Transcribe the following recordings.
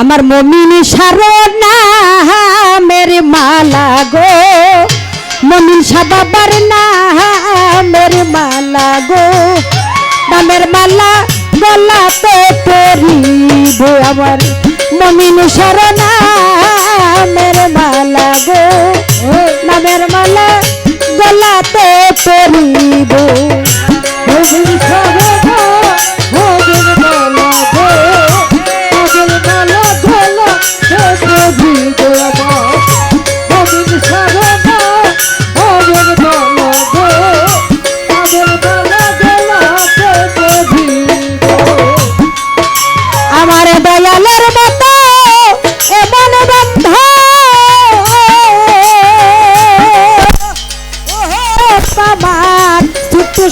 আমার মমিনী সারনা মেরে মালা গো। মমিন সাবাবার না মেরে মালা গো। নামের মালা গলাতে পরিব আমার। মমিন সারনা মেরে মালা গো। নামের মালা গলাতে পরিব। মমিন সারনা আমার দয়ালের মতো বন্ধ।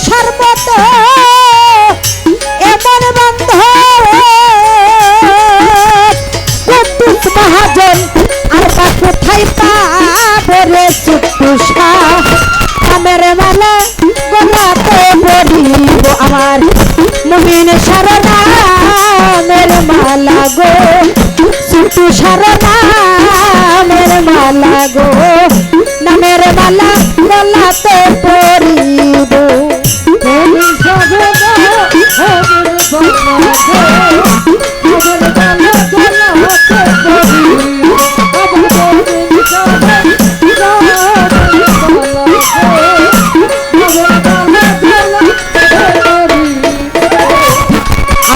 সর্বত এমন বন্ধ। কুটুস মহাজন, আর বা কোথায় পাবো রে ছোট্ট আমার মালা গোলাতে পড়িব আমার মহিন সারনা গো নামের মালা গো, নামের মালা গলাতে পড়িব।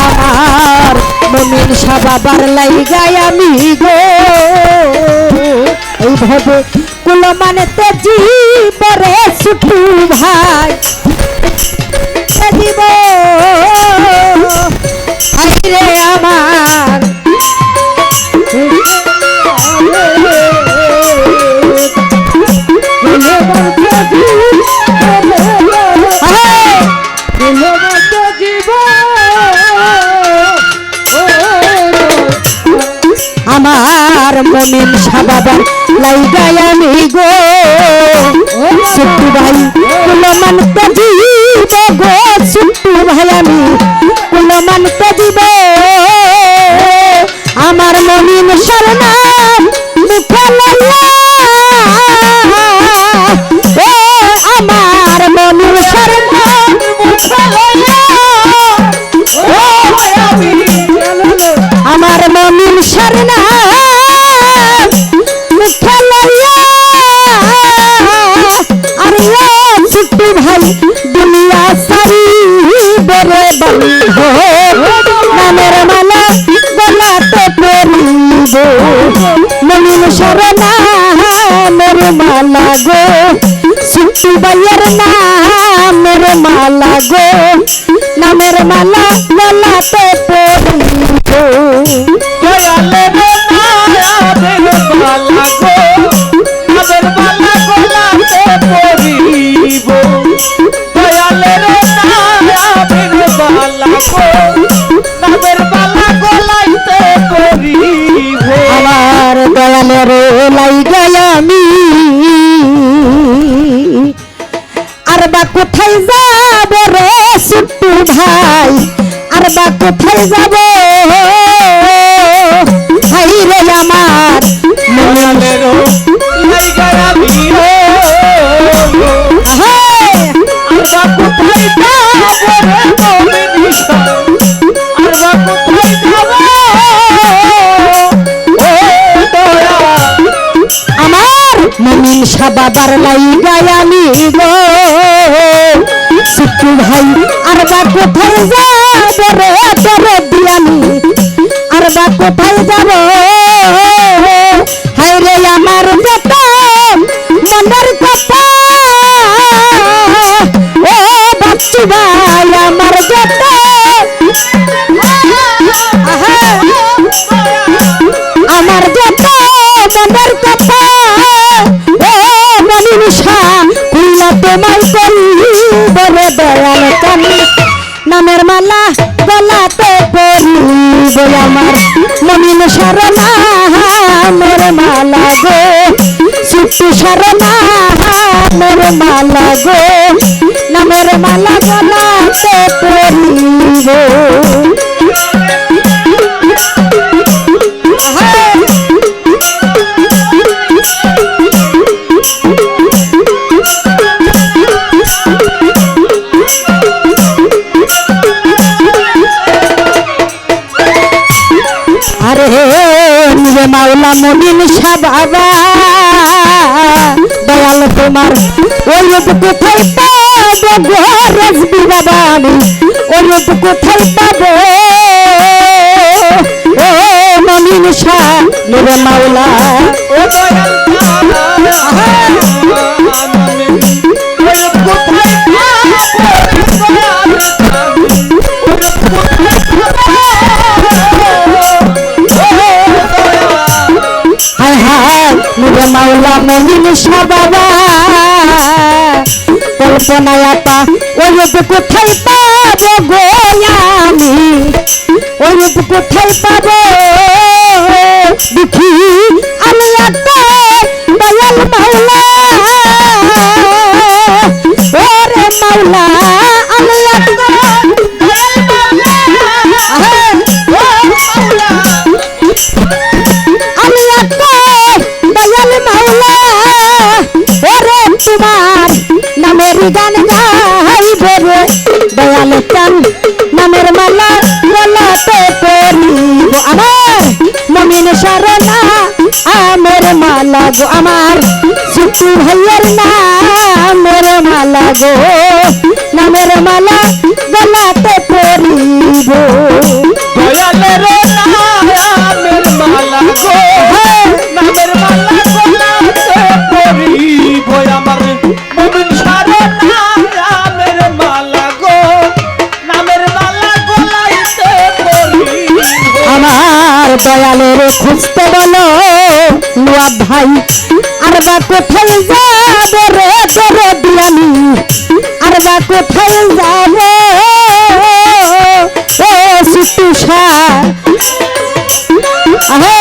আমার মমিন সাবাবার লাইগাই আমি গো। এইভাবে কুলো মানে তেজি পরে ছুটু ভাই। মমিন সাবাবার লাইগাই আমি গো। সুট্টু ভাই কুলো মানতে দিব গো সুট্টু ভাই আমি কুলো মানতে দিব আমার মমিন সরনাম মুখে আমার মমিন আমি আমার মমিন সরনা মমিন সরনা মের মালা গো ছোট্টু ভাইয়ের নামের মালা গো নামের মালা গলাতে পরিব আমার আর বা কোথায় যাব রে সুট্টু ভাই? আর বা কোথায় যাব? হাই রে আমার। আমার মমিন সাবাবার লাইগাই কোথায় যাব রে তোরে দিয়ানি আর বা কোথায় যাব? মালা গলাতে পরিব আমার। মমিন শরণা, মের মালা গো। সুটু শরণা, মের মালা গো। নামের মালা গলাতে পরিব মনিন শাহ বাবা দয়াল তোমার ওই রূপ কোথায় পাবো গো রসবি বাবা আমি? ওই রূপ কোথায় পাবো? ও মনিন শাহ মাওলা। ও দয়াল আপা ওই কোথায় পাবো গো আমি ওই কোথায় পাবো দেখি আমি একটা মমিন শরণা আমের মালা গো আমার সিটু ভাইয়ের নামের মালা গো নামের মালা গলাতে পরিব দয়ালের নামের মালা গো খুঁজতে বলো, লুয়া ভাই। আর বা কোথায় যাব রে করে দিয়ানি? আর বা কোথায় যাব? ও আহে।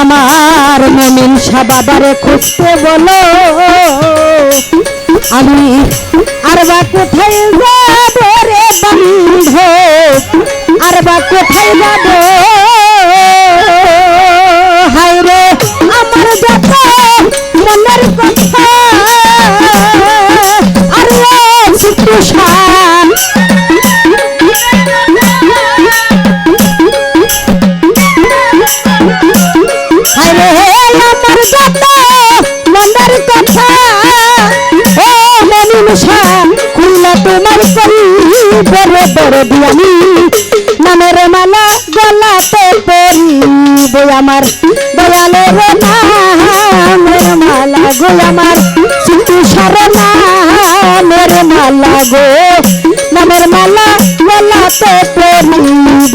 আমার মমিন বাবারে খুঁজতে বলো। আমি আর বা কোথায় যাব রে বন্ধ? আর বা কোথায় যাব? বড় দিয়ানি, নামের মালা গলাতে পরিব আমার রে নামের মালা গো আমার সিটু সারনা নামের মালা গো, নামের মালা গলাতে পরিব